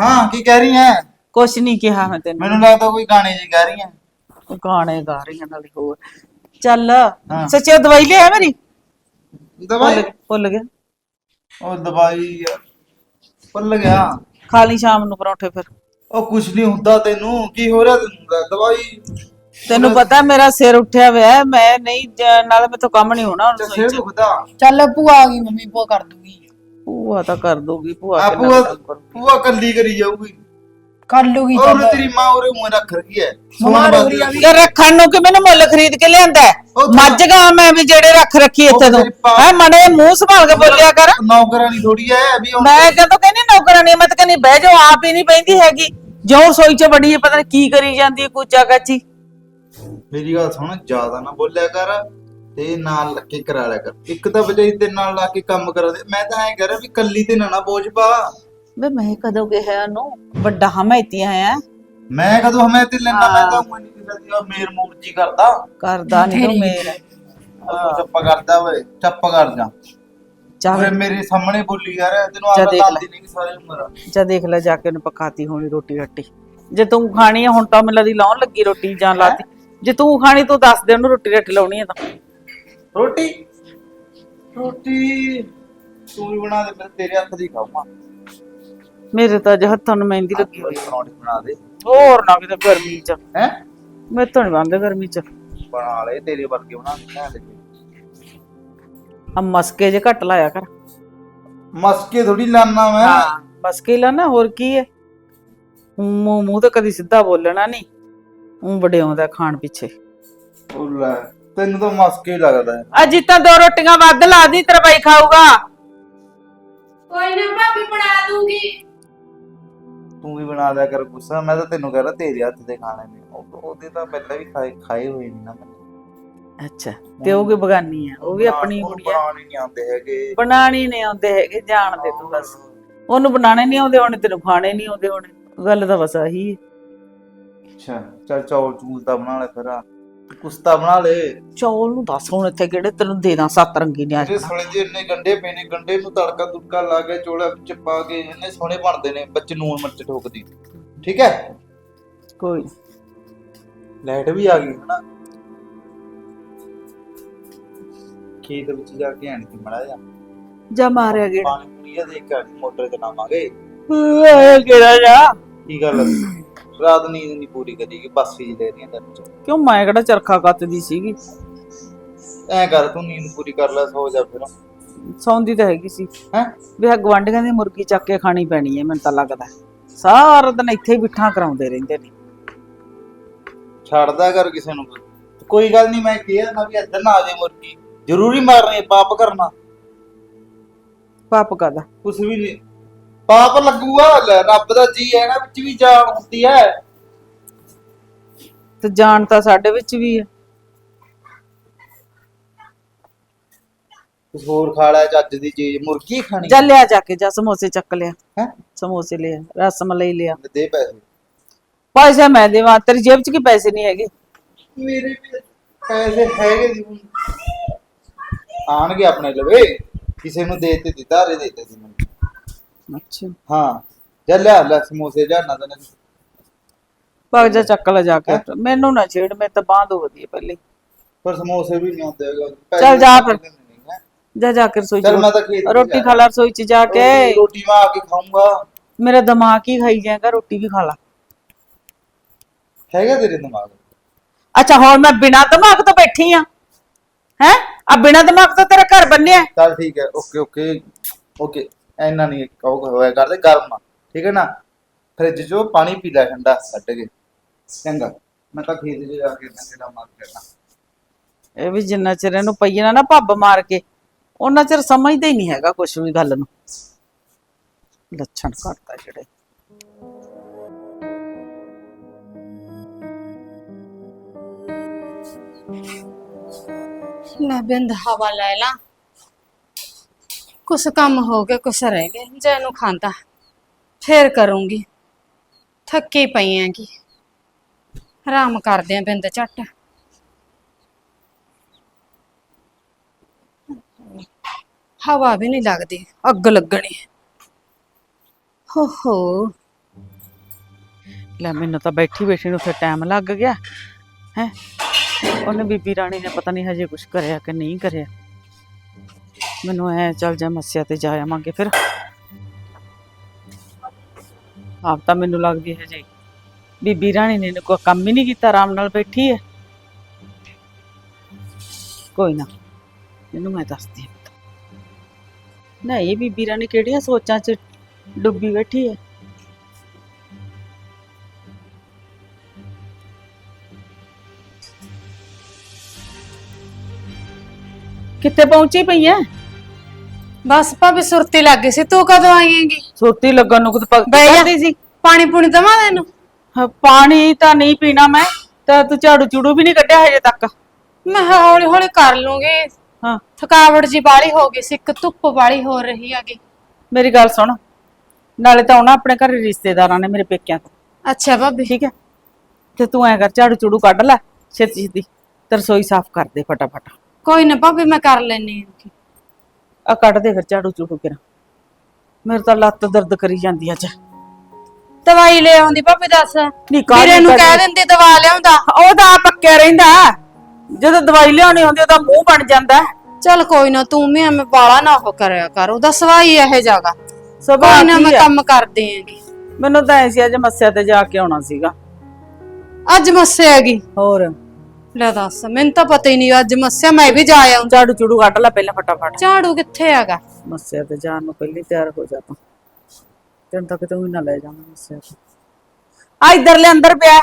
ਹਾਂ ਕੀ ਕਹਿ ਰਹੀ ਹੈ ਕੁਛ ਨਹੀਂ ਕਿਹਾ ਮੈਂ ਤੈਨੂੰ। ਮੈਨੂੰ ਲੱਗਦਾ ਕੋਈ ਗਾਣੇ ਜੀ ਕਹਿ ਰਹੀ ਹੈ ਉਹ ਗਾਣੇ ਗਾ ਰਹੀਆਂ ਨਾਲ ਹੋਰ। ਚੱਲ। ਸੱਚੇ ਦਵਾਈ ਲਿਆ ਮੇਰੀ? ਦਵਾਈ? ਭੁੱਲ ਭੁੱਲ ਗਿਆ। ਉਹ ਦਵਾਈ ਯਾਰ। ਭੁੱਲ ਗਿਆ। ਖਾ ਲਈ ਸ਼ਾਮ ਨੂੰ ਪਰੌਂਠੇ ਫਿਰ। ਉਹ ਕੁਛ ਨਹੀਂ ਹੁੰਦਾ ਤੈਨੂੰ ਕੀ ਹੋ ਰਿਹਾ ਤੈਨੂੰ? ਲੈ ਦਵਾਈ। ਤੈਨੂੰ ਪਤਾ ਮੇਰਾ ਸਿਰ ਉੱਠਿਆ ਹੋਇਆ ਹੈ, ਮੈਂ ਨਹੀਂ ਜ- ਨਾਲੇ ਮੇਥੋਂ ਕੰਮ ਨਹੀਂ ਹੋਣਾ ਹੁਣ ਤੇ ਰਸੋਈ ਸਿਰ ਚ। ਦੁਖਦਾ। ਚੱਲ ਭੂਆ ਆ ਗਈ ਮੰਮੀ ਭੂਆ ਕਰ ਦੂਗੀ। ਭੂਆ ਤਾਂ ਕਰ ਦੂਗੀ ਭੂਆ ਆ ਕਰੂ। ਪੂਆ ਕੱਲੀ ਕਰੀ ਜਾਊਗੀ। ਕਰ ਲੂਗੀ ਉਹ ਚੱਲ। ਤੇਰੀ ਮਾਂ ਉਰੇ ਮੂੰਹ ਰੱਖ ਰਹੀ ਹੈ। ਸੋਹਣ ਰੋਰੀ ਆ ਵੀ। ਤੇ ਰੱਖਣ ਨੂੰ ਕਿ ਮੈਨੂੰ ਮੁੱਲ ਖਰੀਦ ਕੇ ਲਿਆਂਦਾ ਹੈ? ਉਹ ਤਾਂ- ਮੱਝ ਗਾਂ ਮੈਂ ਵੀ ਜਿਹੜੇ ਰੱਖ ਰੱਖੀ ਇੱਥੇ ਤੋਂ। ਤੇਰੀ ਪਾ- ਹੈ ਮੜੇ ਮੂੰਹ ਸੰਭਾਲ ਕੇ ਬੋਲਿਆ ਕਰ। ਨੌਕਰਾਨੀ ਥੋੜੀ ਹੈ ਵੀ ਹੁਣ ਮੈਂ ਕਦੋਂ ਕਹਿੰਦੀ ਨੌਕਰਾਨੀ ਮੈਂ ਤਾਂ ਕਹਿੰਦੀ ਬਹਿ ਜਾਓ ਆਪ ਹੀ ਨਹੀਂ ਬਹਿੰਦੀ ਹੈਗੀ। ਜੋ ਰਸੋਈ ਚ ਬੜੀ ਹੈ ਪਤਾ ਨਹੀਂ ਕੀ ਕਰੀ ਜਾਂਦੀ ਹੈ ਕੁਚਾ ਕਾਚੀ ਮੇਰੀ ਗੱਲ ਸੁਣ ਜ਼ਿਆਦਾ ਨਾ ਬੋਲਿਆ ਕਰ। ਤੇ ਨਾਲ ਲੱਗੇ ਕਰਾ ਲਿਆ ਕਰ। ਇੱਕ ਤਾਂ ਵਜਾਈ ਤੇ ਨਾਲ ਲਾ ਕੇ ਕੰਮ ਕਰਾ ਦੇ ਮੈਂ ਤਾਂ ਐਂ ਕਹਿ ਰਿਹਾ ਵੀ ਕੱਲੀ ਤੇ ਨਾ ਨਾ ਬੋਝ ਪਾ। ਵੇ ਮੈਂ ਕਦੋਂ ਕਿਹਾ ਉਹਨੂੰ? ਵੱਡਾ ਹਮੈਤੀਆਂ ਆ ਮੈਂ ਕਦੋਂ ਹਮੇ ਤੇ ਲੈਣਾ ਮੈਂ ਤਾਂ ਕੋਈ ਨਹੀਂ ਕਰਦੀ ਉਹ ਮੇਰ ਮੂਰਜੀ ਕਰਦਾ। ਕਰਦਾ ਨਹੀਂ ਤੂੰ ਮੇਰਾ। ਉਹ ਚੱਪਾ ਕਰਦਾ ਓਏ ਚੱਪ ਕਰ ਜਾ। ਚੱਲ। ਓਏ ਮੇਰੇ ਸਾਹਮਣੇ ਬੋਲੀ ਯਾਰ ਤੈਨੂੰ ਜਾ ਆਪ ਦੇਖ ਲੈ। ਨਹੀਂ ਸਾਰੀ ਉਮਰ ਜਾ ਦੇਖ ਲੈ ਜਾ ਕੇ ਉਹਨੂੰ ਪਕਾਤੀ ਹੋਣੀ ਰੋਟੀ ਰੱਟੀ। ਜੇ ਤੂੰ ਖਾਣੀ ਆ ਹੁਣ ਤਾਂ ਮੈਨੂੰ ਲੱਗਦੀ ਲਾਉਣ ਲੱਗੀ ਰੋਟੀ ਜਾਂ ਲਾਤੀ। ਜੇ ਤੂੰ ਖਾਣੀ ਤੂੰ ਦੱਸ ਦੇ ਉਹਨੂੰ ਰੋਟੀ ਰੱਟੀ ਲਾਉਣੀ ਹੈ ਤਾਂ। ਰੋਟੀ? ਰੋਟੀ ਤੂੰ ਵੀ ਬਣਾ ਦੇ ਫਿਰ ਤੇਰੇ ਹੱਥ ਦੀ ਖਾਵਾਂ ਮੇਰੇ ਤਾਂ ਅੱਜ ਹੱਥਾਂ ਨੂੰ ਮਹਿੰਦੀ ਲੱਗੀ ਹੋਈ ਪਰੌਂਠੀ ਬਣਾ ਦੇ। ਹੋਰ ਨਾ ਕਿਤੇ ਗਰਮੀ ਚ। ਹੈ? ਮੈਂ ਤਾਂ ਨਹੀਂ ਬੰਦ ਗਰਮੀ ਚ। ਬਣਾ ਲੈ ਤੇਰੇ ਵਰਗੇ ਬਣਾ ਦੇ ਲੈ ਲੈ ਆ ਮਸਕੇ ਜੇ ਘੱਟ ਲਾਇਆ ਕਰ। ਮਸਕੇ ਥੋੜੀ ਲਾਨਾ ਮੈਂ। ਹਾਂ ਮਸਕੇ ਲਾ ਨਾ ਹੋਰ ਕੀ ਹੈ ਮੂੰਹ ਮੂੰਹ ਤਾਂ ਕਦੀ ਸਿੱਧਾ ਬੋਲਣਾ ਨਹੀਂ। ਉਹ ਵਡਿਆਉਂਦਾ ਖਾਣ ਪਿੱਛੇ। ਉਹ ਲੈ। ਤੈਨੂੰ ਤਾਂ ਮਸਕੇ ਹੀ ਲੱਗਦਾ ਹੈ। ਅੱਜ ਤਾਂ ਦੋ ਰੋਟੀਆਂ ਵੱਧ ਲਾ ਦੀ ਤੇਰਾ ਬਾਈ ਖਾਊਗਾ। ਕੋਈ ਨਾ ਭਾਬੀ ਬਣਾ ਦੂੰਗੀ। ਤੂੰ ਵੀ ਬਣਾ ਦਿਆ ਕਰ ਗੁੱਸਾ। ਮੈਂ ਤਾਂ ਤੈਨੂੰ ਕਹਿ ਰਿਹਾ ਤੇਰੇ ਹੱਥ ਦੇ ਖਾਣੇ ਨੇ। ਉਹ- ਉਹਦੇ ਤਾਂ ਪਹਿਲਾਂ ਵੀ ਖਾਏ ਖਾਏ ਹੋਏ ਨੇ ਨਾ। ਅੱਛਾ ਤੇ ਉਹ ਕੀ ਬਗਾਨੀ ਆ। ਉਹ ਵੀ ਆਪਣੀ ਉਹਨੂੰ ਕੁੜੀ ਆ ਬਣਾਉਣੇ ਨਹੀਂ ਆਉਂਦੇ ਹੈਗੇ। ਬਣਾਣੀ ਨਹੀਂ ਆਉਂਦੇ ਹੈਗੇ ਜਾਣਦੇ ਤੂੰ ਬਸ। ਉਹਨੂੰ ਬਣਾਣੇ ਨਹੀਂ ਆਉਂਦੇ ਹੋਣੇ ਤੈਨੂੰ ਖਾਣੇ ਨਹੀਂ ਆਉਂਦੇ ਹੋਣੇ ਗੱਲ ਤਾਂ ਬਸ ਆਹੀ ਹੈ। ਅੱਛਾ ਚੱਲ ਚੌਲ ਚੂਲ ਤਾਂ ਬਣਾ ਲੈ ਫਿਰ ਕੁਸਤਾ ਬਣਾ ਲੈ। ਚੌਲ ਨੂੰ ਦੱਸ ਹੁਣ ਇੱਥੇ ਕਿਹੜੇ ਤੈਨੂੰ ਦੇ ਦਾਂ ਸੱਤ ਰੰਗੀ ਨੇ ਜਿਹੜੇ ਸੋਲੇ ਦੇ ਇੰਨੇ ਗੰਡੇ ਪਏ ਨੇ ਗੰਡੇ ਨੂੰ ਤੜਕਾ ਤੁੜਕਾ ਲਾ ਕੇ ਚੋਲਾ ਵਿੱਚ ਪਾ ਕੇ ਇੰਨੇ ਸੋਹਣੇ ਬਣਦੇ ਨੇ ਬੱਚੇ ਨੂਨ ਮਿਰਚ ਠੋਕਦੀ। ਠੀਕ ਹੈ? ਕੋਈ ਲਾਈਟ ਵੀ ਆ ਗਈ ਹਨਾ। ਖੇਤ ਵਿੱਚ ਜਾ ਕੇ ਆਣੀ ਸੀ ਮੜਾ ਜਾ ਜਾ ਮਾਰਿਆ ਗੇੜਾ ਪਾਣੀ ਪੂਰੀਆ ਦੇ ਕੇ ਆਉਣੀ, ਮੋਟਰ ਚਲਾਵਾਂਗੇ ਆਇਆ ਗੇੜਾ ਜਾ? ਕੀ ਗੱਲ? ਰਾਤ ਨੀਂਦ ਨਹੀਂ ਪੂਰੀ ਕਰੀਗੀ ਬਸ ਹੀ ਲੈ ਰਹੀਆਂ ਤੈਨੂੰ ਚ। ਕਿਉਂ ਮੈਂ ਕਿਹੜਾ ਚਰਖਾ ਕੱਤਦੀ ਸੀਗੀ? ਐ ਕਰ ਤੂੰ ਨੀਂਦ ਪੂਰੀ ਕਰ ਲੈ ਸੋ ਜਾ ਫਿਰ। ਸੌਂਦੀ ਤਾਂ ਹੈਗੀ ਸੀ। ਹੈ? ਵੀ ਆ ਗਵਾਂਢੀਆਂ ਦੀ ਮੁਰਗੀ ਚੱਕ ਕੇ ਖਾਣੀ ਪੈਣੀ ਹੈ ਮੈਨੂੰ ਤਾਂ ਲੱਗਦਾ। ਸਾਰਾ ਦਿਨ ਇੱਥੇ ਹੀ ਬਿਠਾ ਕਰਾਉਂਦੇ ਰਹਿੰਦੇ ਨੇ। ਛੱਡਦਾ ਕਰ ਕਿਸੇ ਨੂੰ ਕੋਈ। ਗੱਲ ਨਹੀਂ ਮੈਂ ਕਿਹਾ ਨਾ ਵੀ ਇੱਧਰ ਨਾ ਆ ਜਾਏ ਮੁਰਗੀ। ਜ਼ਰੂਰੀ ਮਾਰਨੀ ਹੈ, ਪਾਪ ਕਰਨਾ। ਪਾਪ ਕਰਦਾ ਕੁਛ ਵੀ ਨਹੀਂ ਪਾਪ ਲੱਗੂਗਾ ਲੈ ਰੱਬ ਦਾ ਜੀ ਹੈ ਨਾ ਵਿੱਚ ਵੀ ਜਾਨ ਹੁੰਦੀ ਹੈ ਤੇ ਜਾਣ ਤਾਂ ਸਾਡੇ ਵਿੱਚ ਵੀ ਹੈ ਕੁਛ ਹੋਰ ਖਾ ਲੈ ਚੱਜ ਦੀ ਚੀਜ਼ ਮੁਰਗੀ ਖਾਣੀ? ਜਾ ਲਿਆ ਜਾ ਕੇ ਜਾ ਸਮੋਸੇ ਚੱਕ ਲਿਆ। ਹੈ? ਸਮੋਸੇ ਲਿਆ ਰਸਮਲਾਈ ਲਿਆ। ਦੇ ਪੈਸੇ? ਪੈਸੇ ਮੈਂ ਦੇਵਾਂ ਤੇਰੀ ਜੇਬ 'ਚ ਕੀ ਪੈਸੇ ਨਹੀਂ ਹੈਗੇ? ਮੇਰੇ ਵੀ ਪੈਸੇ ਹੈਗੇ ਜੀ ਆਣਗੇ ਆਪਣੇ ਲਵੇ ਕਿਸੇ ਨੂੰ ਦੇ ਤੇ ਦਿੱਤਾ ਰੇ ਦੇਤੇ ਸੀ ਮੈਨੂੰ। ਅੱਛਾ। ਹਾਂ ਜਾ ਲਿਆ ਲੈ ਸਮੋਸੇ ਲਿਆ ਨਾ ਤੈਨੂੰ ਭਗ ਜਾ ਚੱਕ ਲੈ ਜਾ ਕੇ। ਮੈਨੂੰ ਨਾ ਛੇੜ ਮੈਂ ਤਾਂ ਬਾਂਹ ਦੁਖਦੀ ਹੈ ਪਹਿਲੇ। ਪਰ ਸਮੋਸੇ ਵੀ ਨਹੀਂ ਆਉਂਦੇ ਹੈਗੇ। ਚੱਲ ਜਾ ਫਿਰ। ਜਾ ਜਾ ਕੇ ਰਸੋਈ 'ਚ ਚੱਲ ਮੈਂ ਤਾਂ ਖੇਤ ਚ ਰੋਟੀ ਜਾ ਖਾ ਲੈ ਰਸੋਈ 'ਚ ਜਾ ਕੇ। ਰੋਟੀ- ਮੈਂ ਆ ਕੇ ਖਾਊਂਗਾ। ਮੇਰਾ ਦਿਮਾਗ ਹੀ ਖਾਈ ਜਾਏਗਾ ਰੋਟੀ ਵੀ ਖਾ ਲਾ। ਹੈਗਾ ਤੇਰੇ ਦਿਮਾਗ ਅੱਛਾ ਹੁਣ ਮੈਂ ਬਿਨਾਂ ਦਿਮਾਗ ਤੋਂ ਬੈਠੀ ਆ। ਹੈ? ਆ ਬਿਨਾਂ ਦਿਮਾਗ ਤੋਂ ਤੇਰਾ ਘਰ ਬੰਨਿਆ। ਚੱਲ ਠੀਕ ਹੈ ਓਕੇ ਓਕੇ। ਓਕੇ ਐਨਾ ਨਹੀਂ ਕਹੋ ਹੋਇਆ ਕਰਦੇ ਗਰਮ ਆ। ਠੀਕ ਹੈ ਨਾ? ਫ੍ਰਿਜ 'ਚੋਂ ਪਾਣੀ ਪੀ ਲੈ ਠੰਡਾ ਕੱਢ ਕੇ। ਚੰਗਾ। ਮੈਂ ਤਾਂ ਖੇਤ 'ਚ ਜਾ ਕੇ ਨਾ ਜਿਹੜਾ ਮਾਰ ਕਰਨਾ ਇਹ ਵੀ ਜਿੰਨਾ ਚਿਰ ਇਹਨੂੰ ਪਈਏ ਨਾ ਨਾ ਭੱਬ ਮਾਰ ਕੇ ਉਹਨਾਂ ਚਿਰ ਸਮਝਦਾ ਹੀ ਨਹੀਂ ਹੈਗਾ ਕੁਝ ਵੀ ਗੱਲ ਨੂੰ। ਲੱਛਣ ਘਟਦਾ ਜਿਹੜੇ। ਲੈ ਬਿੰਦ ਹਵਾ ਲੈ ਲਾ। ਕੁਛ ਕੰਮ ਹੋ ਗਏ ਕੁਛ ਰਹਿ ਗਏ ਜੇ ਨੂੰ ਖਾਂਦਾ ਫੇਰ ਕਰੂੰਗੀ। ਥੱਕੀ ਪਈ ਆਂ ਕੀ ਆਰਾਮ ਕਰਦੇ ਆਂ ਬਿੰਦ ਝੱਟ। ਹਵਾ ਵੀ ਨਹੀਂ ਲੱਗਦੀ ਅੱਗ ਲੱਗਣੀ। ਹੋ ਹੋ ਲੈ ਮੈਨੂੰ ਤਾਂ ਬੈਠੀ ਬੈਠੀ ਨੂੰ ਫਿਰ ਟਾਈਮ ਲੱਗ ਗਿਆ ਹੈ। ਉਹਨੇ ਬੀਬੀ ਰਾਣੀ ਨੇ ਪਤਾ ਨਹੀਂ ਹਜੇ ਕੁਝ ਕਰਿਆ ਕਿ ਨਹੀਂ ਕਰਿਆ। ਮੈਨੂੰ ਐ ਚੱਲ ਜਾ ਮੱਸਿਆ ਤੇ ਜਾ ਆਵਾਂਗੇ ਫਿਰ। ਆਪ ਤਾਂ ਮੈਨੂੰ ਲੱਗਦੀ ਹੈ ਹਜੇ ਬੀਬੀ ਰਾਣੀ ਨੇ ਕੋਈ ਕੰਮ ਹੀ ਨਹੀਂ ਕੀਤਾ ਆਰਾਮ ਨਾਲ ਬੈਠੀ ਹੈ। ਕੋਈ ਨਾ ਇਹਨੂੰ ਮੈਂ ਦੱਸਦੀ ਹਾਂ। ਨਹੀਂ ਇਹ ਬੀਬੀ ਰਾਣੀ ਕਿਹੜੀਆਂ ਸੋਚਾਂ 'ਚ ਡੁੱਬੀ ਬੈਠੀ ਹੈ? ਕਿੱਥੇ ਪਹੁੰਚੀ ਪਈ ਐ ਬਸ ਭਾਵੇਂ ਸੁਰਤੀ ਲੱਗ ਗਈ ਸੀ। ਤੂੰ ਕਦੋਂ ਆਈ ਹੈਗੀ? ਸੁਰਤੀ ਲੱਗਣ ਨੂੰ ਕਿਤੇ ਬਹਿ ਜਾ। ਪੱਕਦੀ ਸੀ। ਪਾਣੀ ਪੂਣੀ ਦਵਾਂ ਤੈਨੂੰ? ਹਾਂ, ਪਾਣੀ ਤਾਂ ਨਹੀਂ ਪੀਣਾ ਮੈਂ ਤਾਂ ਤੂੰ ਝਾੜੂ ਚੂੜੂ ਵੀ ਨਹੀਂ ਕੱਢਿਆ ਹਜੇ ਤੱਕ? ਮੈਂ ਹੌਲੀ ਹੌਲੀ ਕਰ ਲੂੰਗੀ। ਹਾਂ। ਥਕਾਵਟ ਜੀ ਬਾਲੀ ਹੋ ਗਈ ਸੀ ਇੱਕ ਧੁੱਪ ਬਾਲੀ ਹੋ ਰਹੀ ਹੈਗੀ। ਮੇਰੀ ਗੱਲ ਸੁਣ ਨਾਲੇ ਤਾਂ ਆਉਣਾ ਆਪਣੇ ਘਰੇ ਰਿਸ਼ਤੇਦਾਰਾਂ ਨੇ ਮੇਰੇ ਪੇਕਿਆਂ ਤੋਂ। ਅੱਛਾ ਭਾਬੀ। ਠੀਕ ਹੈ? ਤੇ ਤੂੰ ਐ ਕਰ ਝਾੜੂ ਚੂੜੂ ਕੱਢ ਲੈ ਛੇਤੀ ਛੇਤੀ ਤੇ ਰਸੋਈ ਸਾਫ਼ ਕਰ ਦੇ ਫਟਾਫਟ। ਕੋਈ ਨਾ ਭਾਬੀ ਮੈਂ ਕਰ ਲੈਣੀ ਹਾਂ। ਆ ਕੱਢ ਦੇ ਫਿਰ ਝਾੜੂ ਚੂੜੂ ਕਿਰਾ। ਮੇਰੇ ਤਾਂ ਲੱਤ ਦਰਦ ਕਰੀ ਜਾਂਦੀ ਅੱਜ। ਦਵਾਈ ਲੈ ਆਉਂਦੀ ਭਾਬੀ ਦੱਸ। ਨੀ ਕਾਹਦੀ ਵੀਰੇ ਨੂੰ ਕਹਿ? ਦਿੰਦੀ ਦਵਾ ਲਿਆਉਂਦਾ। ਉਹ ਤਾਂ ਪੱਕਿਆ ਰਹਿੰਦਾ। ਜਦੋਂ ਦਵਾਈ ਲਿਆਉਣੀ ਹੁੰਦੀ ਉਹਦਾ ਮੂੰਹ ਬਣ ਜਾਂਦਾ। ਚੱਲ ਕੋਈ ਨਾ ਤੂੰ ਵੀ ਐਵੇਂ ਬਾਲਾ ਨਾ ਉਹ ਕਰਿਆ ਕਰ। ਉਹਦਾ ਸਵਾਈ ਇਹ ਜਾਗਾ ਕੋਈ ਨਾ ਮੈਂ? ਕੰਮ ਕਰਦੀ ਹੈਗੀ ਮੈਨੂੰ ਤਾਂ ਐ ਸੀ ਅੱਜ ਮੱਸਿਆ ਤੇ ਜਾ ਕੇ ਆਉਣਾ ਸੀਗਾ। ਅੱਜ ਮੱਸੇ ਹੈਗੀ। ਹੋਰ? ਲੈ ਦੱਸ ਮੈਨੂੰ ਤਾਂ ਪਤਾ ਹੀ ਨਹੀਂ ਅੱਜ ਮੱਸਿਆ ਮੈਂ ਵੀ ਜਾ ਆਉਂ ਝਾੜੂ ਚੂੜੂ ਕੱਢ ਲੈ ਪਹਿਲਾਂ ਫਟਾਫਟ। ਝਾੜੂ ਕਿੱਥੇ ਹੈਗਾ? ਮੱਸਿਆ ਤੇ ਜਾਣ ਨੂੰ ਪਹਿਲੀ ਤਿਆਰ ਹੋ ਜਾ ਤੂੰ। ਤੈਨੂੰ ਤਾਂ ਕਿਤੇ ਵੀ ਨਾ ਲੈ ਜਾਵਾਂ ਮੱਸਿਆ ਤੇ ਆ ਇਧਰਲੇ ਅੰਦਰ ਪਿਆ। ਹੈ।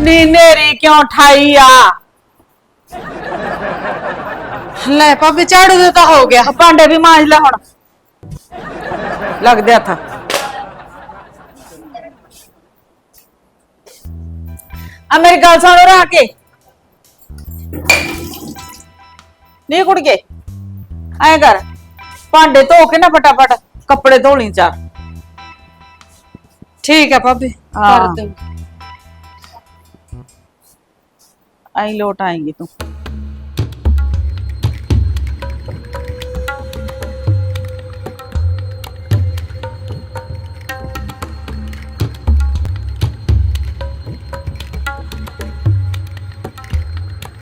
ਨੀ ਨੇਰੀ ਕਿਉਂ ਠਾਈ ਆ? ਲੈ ਭਾਬੀ, ਝਾੜੂ ਦਾ ਤਾਂ ਹੋ ਗਿਆ। ਆ ਭਾਂਡੇ ਵੀ ਮਾਂਜ ਲੈ ਹੁਣ। ਲੱਗਦੇ ਹੱਥ ਆ ਮੇਰੀ ਗੱਲ ਸੁਣ ਉਰੇ ਆ ਕੇ ਨਹੀਂ ਕੁੜਕੇ ਐ ਕਰ ਭਾਂਡੇ ਧੋ ਕੇ ਨਾ ਫਟਾਫਟ ਕੱਪੜੇ ਧੋ ਲਈ ਚਾਰ ਠੀਕ ਹੈ ਭਾਬੀ ਕਰ ਹਾਂ। ਦੂੰ ਆਈ ਲੋਟ ਆਏਗੀ ਤੂੰ